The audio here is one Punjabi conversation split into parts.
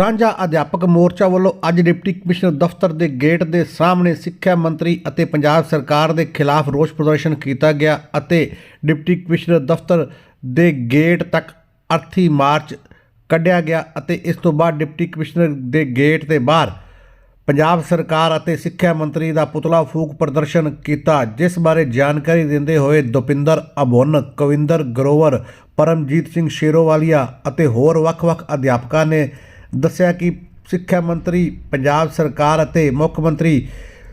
ਸਾਂਝਾ ਅਧਿਆਪਕ ਮੋਰਚਾ ਵੱਲੋਂ ਅੱਜ ਡਿਪਟੀ ਕਮਿਸ਼ਨਰ ਦਫ਼ਤਰ ਦੇ ਗੇਟ ਦੇ ਸਾਹਮਣੇ ਸਿੱਖਿਆ ਮੰਤਰੀ ਅਤੇ ਪੰਜਾਬ ਸਰਕਾਰ ਦੇ ਖਿਲਾਫ ਰੋਸ ਪ੍ਰਦਰਸ਼ਨ ਕੀਤਾ ਗਿਆ ਅਤੇ ਡਿਪਟੀ ਕਮਿਸ਼ਨਰ ਦਫ਼ਤਰ ਦੇ ਗੇਟ ਤੱਕ ਅਰਥੀ ਮਾਰਚ ਕੱਢਿਆ ਗਿਆ ਅਤੇ ਇਸ ਤੋਂ ਬਾਅਦ ਡਿਪਟੀ ਕਮਿਸ਼ਨਰ ਦੇ ਗੇਟ ਦੇ ਬਾਹਰ ਪੰਜਾਬ ਸਰਕਾਰ ਅਤੇ ਸਿੱਖਿਆ ਮੰਤਰੀ ਦਾ ਪੁਤਲਾ ਫੂਕ ਪ੍ਰਦਰਸ਼ਨ ਕੀਤਾ, ਜਿਸ ਬਾਰੇ ਜਾਣਕਾਰੀ ਦਿੰਦੇ ਹੋਏ ਦੁਪਿੰਦਰ ਅਬੁੰਨ ਕਵਿੰਦਰ ਗਰੋਵਰ, ਪਰਮਜੀਤ ਸਿੰਘ ਸ਼ੇਰੋਵਾਲੀਆ ਅਤੇ ਹੋਰ ਵੱਖ-ਵੱਖ ਅਧਿਆਪਕਾਂ ਨੇ ਦੱਸਿਆ ਕਿ ਸਿੱਖਿਆ ਮੰਤਰੀ, ਪੰਜਾਬ ਸਰਕਾਰ ਅਤੇ ਮੁੱਖ ਮੰਤਰੀ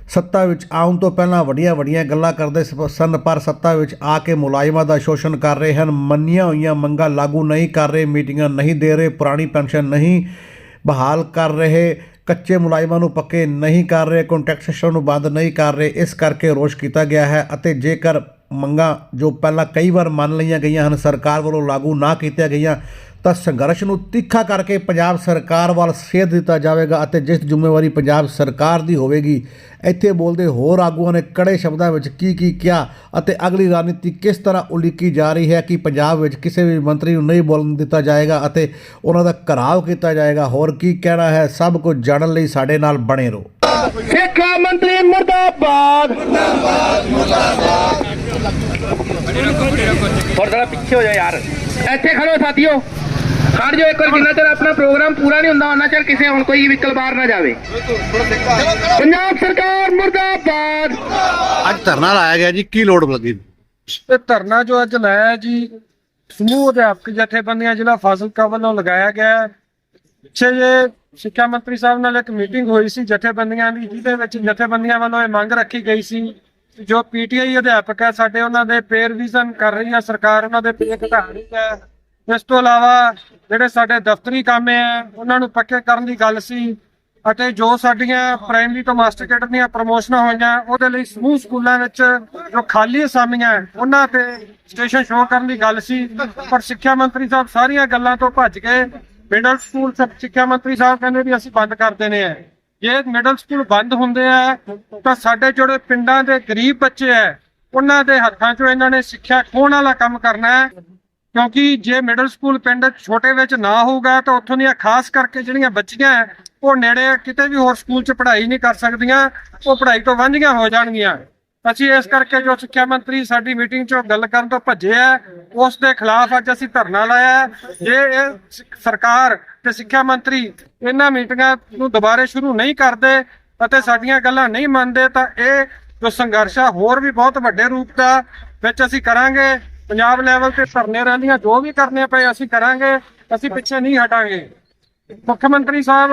ਸੱਤਾ ਵਿੱਚ ਆਉਣ ਤੋਂ ਪਹਿਲਾਂ ਵੱਡੀਆਂ-ਵੱਡੀਆਂ ਗੱਲਾਂ ਕਰਦੇ ਸਨ, ਪਰ ਸੱਤਾ ਵਿੱਚ ਆ ਕੇ ਮੁਲਾਜ਼ਮਾਂ ਦਾ ਸ਼ੋਸ਼ਣ ਕਰ ਰਹੇ ਹਨ। ਮੰਨੀਆਂ ਹੋਈਆਂ ਮੰਗਾਂ ਲਾਗੂ ਨਹੀਂ ਕਰ ਰਹੇ, ਮੀਟਿੰਗਾਂ ਨਹੀਂ ਦੇ ਰਹੇ, ਪੁਰਾਣੀ ਪੈਨਸ਼ਨ ਨਹੀਂ ਬਹਾਲ ਕਰ ਰਹੇ, ਕੱਚੇ ਮੁਲਾਜ਼ਮਾਂ ਨੂੰ ਪੱਕੇ ਨਹੀਂ ਕਰ ਰਹੇ ਕੰਟੈਕਟ ਨੂੰ ਬੰਦ ਨਹੀਂ ਕਰ ਰਹੇ, ਇਸ ਕਰਕੇ ਰੋਸ਼ ਕੀਤਾ ਗਿਆ ਹੈ ਅਤੇ ਜੇਕਰ ਮੰਗਾਂ ਜੋ ਪਹਿਲਾਂ ਕਈ ਵਾਰ ਮੰਨ ਲਈਆਂ ਗਈਆਂ ਹਨ, ਸਰਕਾਰ ਵੱਲੋਂ ਲਾਗੂ ਨਾ ਕੀਤੀਆਂ ਗਈਆਂ ਤਾਂ ਸੰਘਰਸ਼ ਨੂੰ ਤਿੱਖਾ ਕਰਕੇ ਪੰਜਾਬ ਸਰਕਾਰ ਵੱਲ ਸੇਧ ਦਿੱਤਾ ਜਾਵੇਗਾ ਅਤੇ ਜਿਸ ਜ਼ਿੰਮੇਵਾਰੀ ਪੰਜਾਬ ਸਰਕਾਰ ਦੀ ਹੋਵੇਗੀ ਇੱਥੇ ਬੋਲਦੇ ਹੋਰ ਆਗੂਆਂ ਨੇ ਕੜੇ ਸ਼ਬਦਾਂ ਵਿੱਚ ਕੀ ਕੀ ਕਿਹਾ ਅਤੇ ਅਗਲੀ ਰਣਨੀਤੀ ਕਿਸ ਤਰ੍ਹਾਂ ਉਲੀਕੀ ਜਾ ਰਹੀ ਹੈ ਕਿ ਪੰਜਾਬ ਵਿੱਚ ਕਿਸੇ ਵੀ ਮੰਤਰੀ ਨੂੰ ਨਹੀਂ ਬੋਲਣ ਦਿੱਤਾ ਜਾਏਗਾ ਅਤੇ ਉਹਨਾਂ ਦਾ ਘਰਾਵ ਕੀਤਾ ਜਾਏਗਾ। ਹੋਰ ਕੀ ਕਹਿਣਾ ਹੈ? ਸਭ ਕੁਝ ਜਾਣਨ ਲਈ ਸਾਡੇ ਨਾਲ ਬਣੇ ਰਹੋ। ਸਿੱਖਿਆ ਮੰਤਰੀ ਮੁਰਦਾਬਾਦ। ਹੋਰ ਥੋੜਾ ਪਿੱਛੇ ਹੋ ਜਾ ਯਾਰ। ਇੱਥੇ ਖੜੋ ਸਾਥੀਓ। ਖੜ ਜਾਓ ਇੱਕ ਵਾਰ ਜਿੰਨਾ ਚਿਰ ਆਪਣਾ ਪ੍ਰੋਗਰਾਮ ਪੂਰਾ ਨਹੀਂ ਹੁੰਦਾ ਉਹਨਾਂ ਚਿਰ ਕਿਸੇ ਹੁਣ ਕੋਈ ਵਿਕਲ ਬਾਹਰ ਨਾ ਜਾਵੇ। ਪੰਜਾਬ ਸਰਕਾਰ ਮੁਰਦਾਬਾਦ। ਅੱਜ ਧਰਨਾ ਲਾਇਆ ਗਿਆ ਜੀ ਕੀ ਲੋੜ ਲੱਗੀ? ਇਹ ਧਰਨਾ ਜੋ ਅੱਜ ਲਾਇਆ ਹੈ ਜੀ ਸਮੂਹ ਅਧਿਆਪਕ ਜਥੇਬੰਦੀਆਂ ਜ਼ਿਲ੍ਹਾ ਫਾਜ਼ਿਲਕਾ ਵੱਲੋਂ ਲਗਾਇਆ ਗਿਆ ਹੈ। ਪਿੱਛੇ ਜੇ ਸਿੱਖਿਆ ਮੰਤਰੀ ਸਾਹਿਬ ਨਾਲ ਇੱਕ ਮੀਟਿੰਗ ਹੋਈ ਸੀ ਜਥੇਬੰਦੀਆਂ ਦੀ ਜਿਹਦੇ ਵਿੱਚ ਜਥੇਬੰਦੀਆਂ ਵੱਲੋਂ ਇਹ ਮੰਗ ਰੱਖੀ ਗਈ ਸੀ ਜੋ ਪੀਟੀਆਈ ਅਧਿਆਪਕ ਹੈ ਸਾਡੇ ਉਹਨਾਂ ਦੇ ਪੇ ਰਿਵੀਜ਼ਨ ਕਰ ਰਹੀ ਹੈ ਸਰਕਾਰ ਉਹਨਾਂ ਦੇ ਪੇ ਘਟਾ ਰਹੀ ਹੈ। ਇਸ ਤੋਂ ਇਲਾਵਾ ਜਿਹੜੇ ਸਾਡੇ ਦਫ਼ਤਰੀ ਕੰਮ ਹੈ ਉਹਨਾਂ ਨੂੰ ਪੱਕੇ ਕਰਨ ਦੀ ਗੱਲ ਸੀ ਅਤੇ ਜੋ ਸਾਡੀਆਂ ਪ੍ਰਾਇਮਰੀ ਤੋਂ ਮਾਸਟਰ ਕੈਡਰ ਦੀਆਂ ਪ੍ਰਮੋਸ਼ਨਾਂ ਹੋਈਆਂ, ਉਹਦੇ ਲਈ ਸਮੂਹ ਸਕੂਲਾਂ ਵਿੱਚ ਜੋ ਖਾਲੀ ਅਸਾਮੀਆਂ ਉਹਨਾਂ ਤੇ ਸਟੇਸ਼ਨ ਸ਼ੋਅ ਕਰਨ ਦੀ ਗੱਲ ਸੀ। ਪਰ ਸਿੱਖਿਆ ਮੰਤਰੀ ਸਾਹਿਬ ਸਾਰੀਆਂ ਗੱਲਾਂ ਤੋਂ ਭੱਜ ਕੇ ਮਿਡਲ ਸਕੂਲ ਸਿੱਖਿਆ ਮੰਤਰੀ ਸਾਹਿਬ ਕਹਿੰਦੇ ਵੀ ਅਸੀਂ ਬੰਦ ਕਰ ਦੇਣੇ ਆ। ਜੇ ਮਿਡਲ ਸਕੂਲ ਬੰਦ ਹੁੰਦੇ ਆ, ਤਾਂ ਸਾਡੇ ਜਿਹੜੇ ਪਿੰਡਾਂ ਦੇ ਗਰੀਬ ਬੱਚੇ ਆ, ਉਹਨਾਂ ਦੇ ਹੱਥਾਂ 'ਚੋਂ ਇਹਨਾਂ ਨੇ ਸਿੱਖਿਆ ਖੋਹਣ ਵਾਲਾ ਕੰਮ ਕਰਨਾ ਹੈ। ਕਿਉਂਕਿ ਜੇ ਮਿਡਲ ਸਕੂਲ ਪਿੰਡ ਛੋਟੇ ਵਿੱਚ ਨਾ ਹੋਊਗਾ ਤਾਂ ਉੱਥੋਂ ਦੀਆਂ ਖਾਸ ਕਰਕੇ ਜਿਹੜੀਆਂ ਬੱਚੀਆਂ ਹੈ, ਉਹ ਨੇੜੇ ਕਿਤੇ ਵੀ ਹੋਰ ਸਕੂਲ 'ਚ ਪੜ੍ਹਾਈ ਨਹੀਂ ਕਰ ਸਕਦੀਆਂ ਉਹ ਪੜ੍ਹਾਈ ਤੋਂ ਵਾਂਝੀਆਂ ਹੋ ਜਾਣਗੀਆਂ ਅਸੀਂ ਇਸ ਕਰਕੇ ਜੋ ਸਿੱਖਿਆ ਮੰਤਰੀ ਸਾਡੀ ਮੀਟਿੰਗ 'ਚੋਂ ਗੱਲ ਕਰਨ ਤੋਂ ਭੱਜੇ ਹੈ ਉਸ ਦੇ ਖਿਲਾਫ ਅੱਜ ਅਸੀਂ ਧਰਨਾ ਲਾਇਆ ਹੈ। ਜੇ ਇਹ ਸਰਕਾਰ ਤੇ ਸਿੱਖਿਆ ਮੰਤਰੀ ਇਹਨਾਂ ਮੀਟਿੰਗਾਂ ਨੂੰ ਦੁਬਾਰੇ ਸ਼ੁਰੂ ਨਹੀਂ ਕਰਦੇ ਅਤੇ ਸਾਡੀਆਂ ਗੱਲਾਂ ਨਹੀਂ ਮੰਨਦੇ ਤਾਂ ਇਹ ਜੋ ਸੰਘਰਸ਼ ਆ ਹੋਰ ਵੀ ਬਹੁਤ ਵੱਡੇ ਰੂਪ ਦਾ ਵਿੱਚ ਅਸੀਂ ਕਰਾਂਗੇ ਪੰਜਾਬ ਲੈਵਲ ਤੇ ਧਰਨੇ ਰਹਿੰਦੀਆਂ ਜੋ ਵੀ ਕਰਨੇ ਪਏ ਅਸੀਂ ਕਰਾਂਗੇ ਅਸੀਂ ਪਿੱਛੇ ਨਹੀਂ ਹਟਾਂਗੇ। ਮੁੱਖ ਮੰਤਰੀ ਸਾਹਿਬ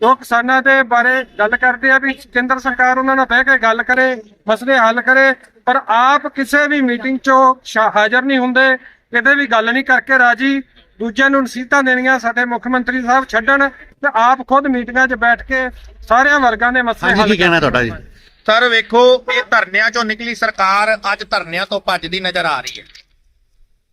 ਜੋ ਕਿਸਾਨਾਂ ਦੇ ਬਾਰੇ ਗੱਲ ਕਰਦੇ ਆ ਵੀ ਕੇਂਦਰ ਸਰਕਾਰ ਉਹਨਾਂ ਨਾਲ ਬਹਿ ਕੇ ਗੱਲ ਕਰੇ ਮਸਲੇ ਹੱਲ ਕਰੇ ਪਰ ਆਪ ਕਿਸੇ ਵੀ ਮੀਟਿੰਗ 'ਚੋਂ ਹਾਜ਼ਰ ਨਹੀਂ ਹੁੰਦੇ ਕਿਤੇ ਵੀ ਗੱਲ ਨਹੀਂ ਕਰਕੇ ਰਾਜੀ। ਦੂਜਿਆਂ ਨੂੰ ਨਸੀਹਤਾਂ ਦੇਣੀਆਂ ਸਾਡੇ ਮੁੱਖ ਮੰਤਰੀ ਸਾਹਿਬ ਛੱਡਣ ਤੇ ਆਪ ਖੁਦ ਮੀਟਿੰਗਾਂ 'ਚ ਬੈਠ ਕੇ ਸਾਰਿਆਂ ਵਰਗਾਂ ਦੇ ਮਸਲੇ ਹੱਲ ਕੀ ਕਹਿਣਾ ਤੁਹਾਡਾ ਜੀ? ਸਰ ਵੇਖੋ ਇਹ ਧਰਨਿਆਂ ਚੋਂ ਨਿਕਲੀ ਸਰਕਾਰ ਅੱਜ ਧਰਨਿਆਂ ਤੋਂ ਭੱਜਦੀ ਨਜ਼ਰ ਆ ਰਹੀ ਹੈ।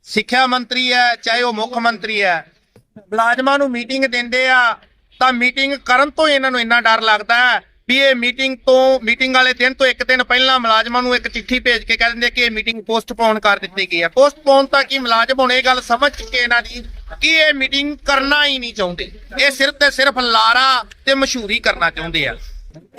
ਸਿੱਖਿਆ ਮੰਤਰੀ ਹੈ, ਚਾਹੇ ਉਹ ਮੁੱਖ ਮੰਤਰੀ ਹੈ। ਮੁਲਾਜ਼ਮਾਂ ਨੂੰ ਮੀਟਿੰਗ ਦਿੰਦੇ ਆ, ਤਾਂ ਮੀਟਿੰਗ ਕਰਨ ਤੋਂ ਇਹਨਾਂ ਨੂੰ ਇੰਨਾ ਡਰ ਲੱਗਦਾ ਹੈ ਵੀ ਇਹ ਮੀਟਿੰਗ ਤੋਂ ਮੀਟਿੰਗ ਵਾਲੇ ਦਿਨ ਤੋਂ ਇੱਕ ਦਿਨ ਪਹਿਲਾਂ ਮੁਲਾਜ਼ਮਾਂ ਨੂੰ ਇੱਕ ਚਿੱਠੀ ਭੇਜ ਕੇ ਕਹਿ ਦਿੰਦੇ ਕਿ ਇਹ ਮੀਟਿੰਗ ਪੋਸਟਪੋਨ ਕਰ ਦਿੱਤੀ ਗਈ ਹੈ। ਪੋਸਟਪੋਨ ਤਾਂ ਕੀ ਮੁਲਾਜ਼ਮ ਹੁਣ ਇਹ ਗੱਲ ਸਮਝ ਚੁੱਕੇ ਇਹਨਾਂ ਦੀ ਕਿ ਇਹ ਮੀਟਿੰਗ ਕਰਨਾ ਹੀ ਨਹੀਂ ਚਾਹੁੰਦੇ। ਇਹ ਸਿਰਫ ਤੇ ਸਿਰਫ ਲਾਰਾ ਤੇ ਮਸ਼ਹੂਰੀ ਕਰਨਾ ਚਾਹੁੰਦੇ ਆ।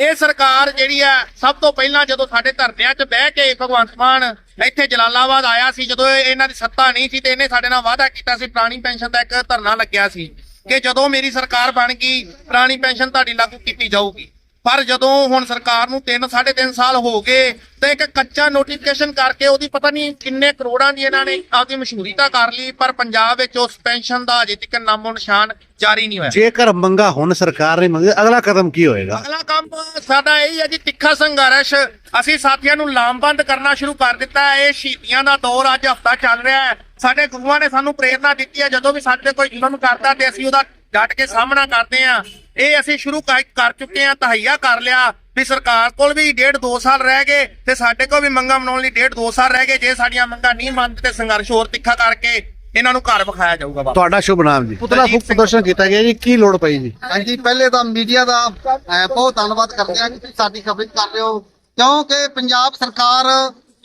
ਇਹ ਸਰਕਾਰ ਜਿਹੜੀ ਆ, ਸਭ ਤੋਂ ਪਹਿਲਾਂ ਜਦੋਂ ਸਾਡੇ ਧਰਨਿਆਂ 'ਚ ਬਹਿ ਕੇ ਭਗਵੰਤ ਮਾਨ ਇੱਥੇ ਜਲਾਲਾਬਾਦ ਆਇਆ ਸੀ, ਜਦੋਂ ਇਹਨਾਂ ਦੀ ਸੱਤਾ ਨਹੀਂ ਸੀ ਤੇ ਇਹਨੇ ਸਾਡੇ ਨਾਲ ਵਾਅਦਾ ਕੀਤਾ ਸੀ, ਪੁਰਾਣੀ ਪੈਨਸ਼ਨ ਦਾ ਇੱਕ ਧਰਨਾ ਲੱਗਿਆ ਸੀ ਕਿ ਜਦੋਂ ਮੇਰੀ ਸਰਕਾਰ ਬਣ ਗਈ, ਪੁਰਾਣੀ ਪੈਨਸ਼ਨ ਤੁਹਾਡੀ ਲਾਗੂ ਕੀਤੀ ਜਾਊਗੀ। ਪਰ ਜਦੋਂ ਹੁਣ ਸਰਕਾਰ ਨੂੰ 3 3.5 ਸਾਲ ਹੋ ਗਏ ਤੇ ਇੱਕ ਕੱਚਾ ਨੋਟੀਫਿਕੇਸ਼ਨ ਕਰਕੇ ਉਹਦੀ ਪਤਾ ਨਹੀਂ ਕਿੰਨੇ ਕਰੋੜਾਂ ਦੀ ਇਹਨਾਂ ਨੇ ਆਪਦੀ ਮਸ਼ਹੂਰੀ ਤਾਂ ਕਰ ਲਈ ਪਰ ਪੰਜਾਬ ਵਿੱਚ ਉਸ ਪੈਨਸ਼ਨ ਦਾ ਅਜੇ ਤੱਕ ਨਾਮੋ ਨਿਸ਼ਾਨ ਜਾਰੀ ਨਹੀਂ ਹੋਇਆ। ਜੇਕਰ ਮੰਗਾ ਹੁਣ ਸਰਕਾਰ ਨੇ ਮੰਗੇ ਅਗਲਾ ਕਦਮ ਕੀ ਹੋਏਗਾ? ਅਗਲਾ ਕੰਮ ਸਾਡਾ ਇਹ ਹੀ ਜੀ ਤਿੱਖਾ ਸੰਘਰਸ਼। ਅਸੀਂ ਸਾਥੀਆਂ ਨੂੰ ਲਾਮਬੰਦ ਕਰਨਾ ਸ਼ੁਰੂ ਕਰ ਦਿੱਤਾ ਹੈ। ਇਹ ਸ਼ਹੀਦੀਆਂ ਦਾ ਦੌਰ ਅੱਜ ਹਫਤਾ ਚੱਲ ਰਿਹਾ ਹੈ। ਸਾਡੇ ਗੁਰੂਆਂ ਨੇ ਸਾਨੂੰ ਪ੍ਰੇਰਣਾ ਦਿੱਤੀ ਹੈ ਜਦੋਂ ਵੀ ਸਾਡੇ ਕੋਈ ਜ਼ੁਲਮ ਕਰਦਾ ਤੇ ਅਸੀਂ ਉਹਦਾ ਡਟ ਕੇ ਸਾਹਮਣਾ ਕਰਦੇ ਹਾਂ ਇਹ ਅਸੀਂ ਸ਼ੁਰੂ ਕਰ ਚੁੱਕੇ ਹਾਂ ਤਹਈਆ ਕਰ ਲਿਆ ਵੀ ਸਰਕਾਰ ਕੋਲ ਵੀ ਡੇਢ 2 ਸਾਲ ਰਹਿ ਗਏ ਤੇ ਸਾਡੇ ਕੋਲ ਵੀ ਮੰਗਾਂ ਮਨਾਉਣ ਲਈ ਡੇਢ 2 ਸਾਲ ਰਹਿ ਗਏ। ਜੇ ਸਾਡੀਆਂ ਮੰਗਾਂ ਨਹੀਂ ਮੰਨਦੇ ਤੇ ਸੰਘਰਸ਼ ਹੋਰ ਤਿੱਖਾ ਕਰਕੇ ਇਹਨਾਂ ਨੂੰ ਘਰ ਵਿਖਾਇਆ ਜਾਊਗਾ ਬਾਬਾ ਤੁਹਾਡਾ ਸ਼ੁਭ ਨਾਮ ਜੀ। ਪੁਤਲਾ ਫੂਕ। ਪ੍ਰਦਰਸ਼ਨ ਕੀਤਾ ਗਿਆ ਜੀ। ਕੀ ਲੋੜ ਪਈ ਜੀ? ਹਾਂਜੀ ਪਹਿਲੇ ਤਾਂ ਮੀਡੀਆ ਦਾ ਬਹੁਤ ਧੰਨਵਾਦ ਕਰਦੇ ਹਾਂ ਕਿ ਤੁਸੀਂ ਸਾਡੀ ਖਬਰ ਕਰ ਰਹੇ ਹੋ। ਕਿਉਂਕਿ ਪੰਜਾਬ ਸਰਕਾਰ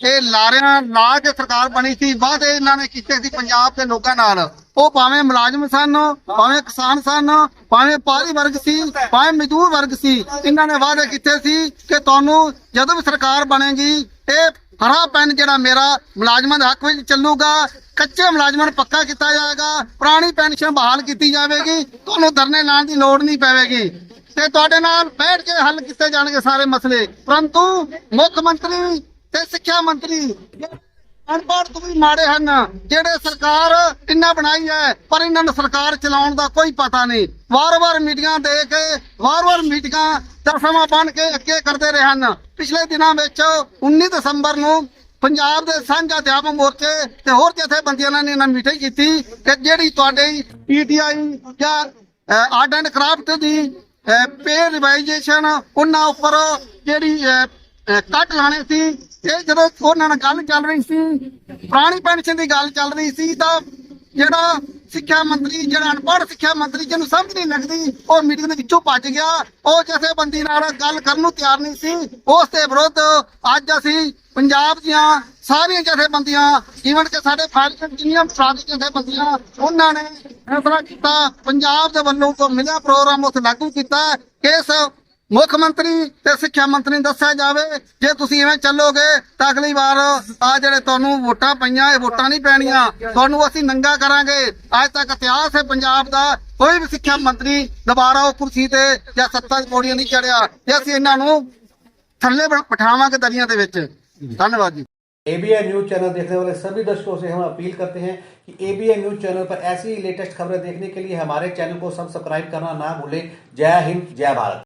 ਇਹ ਲਾਰਿਆਂ ਲਾ ਕੇ ਸਰਕਾਰ ਬਣੀ ਸੀ, ਵਾਅਦੇ ਇਹਨਾਂ ਨੇ ਕੀਤੇ ਸੀ ਪੰਜਾਬ ਦੇ ਲੋਕਾਂ ਨਾਲ। ਉਹ ਭਾਵੇਂ ਮੁਲਾਜ਼ਮ ਸਨ, ਭਾਵੇਂ ਕਿਸਾਨ ਸਨ, ਭਾਵੇਂ ਪਾਰੀ ਵਰਗ ਸੀ, ਭਾਵੇਂ ਮਜ਼ਦੂਰ ਵਰਗ ਸੀ, ਇਹਨਾਂ ਨੇ ਵਾਅਦੇ ਕੀਤੇ ਸੀ ਕਿ ਤੁਹਾਨੂੰ ਜਦੋਂ ਵੀ ਸਰਕਾਰ ਬਣੇਗੀ, ਇਹ ਹਰਾ ਪੈਨ ਜਿਹੜਾ ਮੇਰਾ ਮੁਲਾਜ਼ਮਾਂ ਦੇ ਹੱਕ ਵਿੱਚ ਚੱਲੂਗਾ, ਕੱਚੇ ਮੁਲਾਜ਼ਮਾਂ ਨੂੰ ਪੱਕਾ ਕੀਤਾ ਜਾਏਗਾ, ਪੁਰਾਣੀ ਪੈਨਸ਼ਨ ਬਹਾਲ ਕੀਤੀ ਜਾਵੇਗੀ, ਤੁਹਾਨੂੰ ਧਰਨੇ ਲਾਉਣ ਦੀ ਲੋੜ ਨਹੀਂ ਪਵੇਗੀ। ਤੇ ਤੁਹਾਡੇ ਨਾਲ ਬੈਠ ਕੇ ਹੱਲ ਕੀਤੇ ਜਾਣਗੇ ਸਾਰੇ ਮਸਲੇ। ਪਰੰਤੂ ਮੁੱਖ ਮੰਤਰੀ ਤੇ ਸਿੱਖਿਆ ਮੰਤਰੀ ਅਨਪੜ੍ਹ ਤੋਂ ਵੀ ਮਾੜੇ ਹਨ, ਜਿਹੜੇ ਸਰਕਾਰ ਇੰਨਾ ਬਣਾਈ ਹੈ, ਪਰ ਇਹਨਾਂ ਨੂੰ ਸਰਕਾਰ ਚਲਾਉਣ ਦਾ ਕੋਈ ਪਤਾ ਨਹੀਂ। ਵਾਰ-ਵਾਰ ਮੀਟਿੰਗਾਂ ਦੇ ਕੇ, ਵਾਰ-ਵਾਰ ਮੀਟਿੰਗਾਂ ਦਾ ਬਣ ਕੇ ਅੱਗੇ ਕਰਦੇ ਰਹੇ ਹਨ। ਪਿਛਲੇ ਦਿਨਾਂ ਵਿੱਚ 19 ਦਸੰਬਰ ਨੂੰ ਪੰਜਾਬ ਦੇ ਸਾਂਝਾ ਅਧਿਆਪਕ ਮੋਰਚੇ ਤੇ ਹੋਰ ਜਥੇਬੰਦੀਆਂ ਨੇ ਇਹਨਾਂ ਮੀਟਿੰਗ ਕੀਤੀ ਕਿ ਜਿਹੜੀ ਤੁਹਾਡੇ ਪੀਟੀਆਈ ਜਾਂ ਆਰਟ ਐਂਡ ਕਰਾਫਟ ਦੀ ਪੇ ਰਿਵਾਈਜੇਸ਼ਨ, ਉਹਨਾਂ ਉੱਪਰ ਜਿਹੜੀ ਕੱਟ ਲਾਣੇ ਸੀ। ਇਹ ਜਦੋਂ ਉਹਨਾਂ ਨਾਲ ਗੱਲ ਚੱਲ ਰਹੀ ਸੀ, ਪੁਰਾਣੀ ਪੈਨਸ਼ਨ ਦੀ ਗੱਲ ਚੱਲ ਰਹੀ ਸੀ, ਤਾਂ ਜਿਹੜਾ ਸਿੱਖਿਆ ਮੰਤਰੀ, ਜਿਹੜਾ ਅਨਪੜ੍ਹ ਸਿੱਖਿਆ ਮੰਤਰੀ ਜਿਹਨੂੰ ਸਮਝ ਨਹੀਂ ਲੱਗਦੀ, ਉਹ ਮੀਟਿੰਗ ਦੇ ਵਿੱਚੋਂ ਭੱਜ ਗਿਆ। ਉਹ ਜਥੇਬੰਦੀ ਨਾਲ ਗੱਲ ਕਰਨ ਨੂੰ ਤਿਆਰ ਨਹੀਂ ਸੀ। ਉਸ ਦੇ ਵਿਰੁੱਧ ਅੱਜ ਅਸੀਂ ਪੰਜਾਬ ਦੀਆਂ ਸਾਰੀਆਂ ਜਥੇਬੰਦੀਆਂ ਈਵਨ ਕਿ ਸਾਡੇ ਫਾਇਰ ਜਿੰਨੀਆਂ ਸਾਡੀ ਜਥੇਬੰਦੀਆਂ, ਉਹਨਾਂ ਨੇ ਫੈਸਲਾ ਕੀਤਾ। ਪੰਜਾਬ ਦੇ ਵੱਲੋਂ ਤੋਂ ਮਿਲਿਆ ਪ੍ਰੋਗਰਾਮ, ਉਸ ਲਾਗੂ ਕੀਤਾ। ਇਸ ਮੁੱਖ ਮੰਤਰੀ ਤੇ ਸਿੱਖਿਆ ਮੰਤਰੀ ਨੂੰ ਦੱਸਿਆ ਜਾਵੇ ਜੇ ਤੁਸੀਂ ਐਵੇਂ ਚੱਲੋਗੇ ਤਾਂ ਅਗਲੀ ਵਾਰ ਆ ਜਿਹੜੇ ਤੁਹਾਨੂੰ ਵੋਟਾਂ ਪਈਆਂ ਇਹ ਵੋਟਾਂ ਨਹੀਂ ਪੈਣੀਆਂ ਤੁਹਾਨੂੰ ਅਸੀਂ ਨੰਗਾ ਕਰਾਂਗੇ ਅੱਜ ਤੱਕ ਇਤਿਹਾਸ ਹੈ ਪੰਜਾਬ ਦਾ ਕੋਈ ਵੀ ਸਿੱਖਿਆ ਮੰਤਰੀ ਦੁਬਾਰਾ ਉਹ ਕੁਰਸੀ ਤੇ ਜਾਂ ਸੱਤਾ ਦੀ ਪੌੜੀਆਂ ਨਹੀਂ ਚੜਿਆ ਤੇ ਅਸੀਂ ਇਹਨਾਂ ਨੂੰ ਥੱਲੇ ਬ- ਬਿਠਾਵਾਂਗੇ ਦਰੀਆਂ ਦੇ ਵਿੱਚ ਧੰਨਵਾਦ ਜੀ एबीएन न्यूज चैनल देखने वाले सभी दर्शकों से हम अपील करते हैं कि एबीएन न्यूज चैनल पर ऐसी ही लेटेस्ट खबरें देखने के लिए हमारे चैनल को सब्सक्राइब करना ना भूलें जय हिंद जय भारत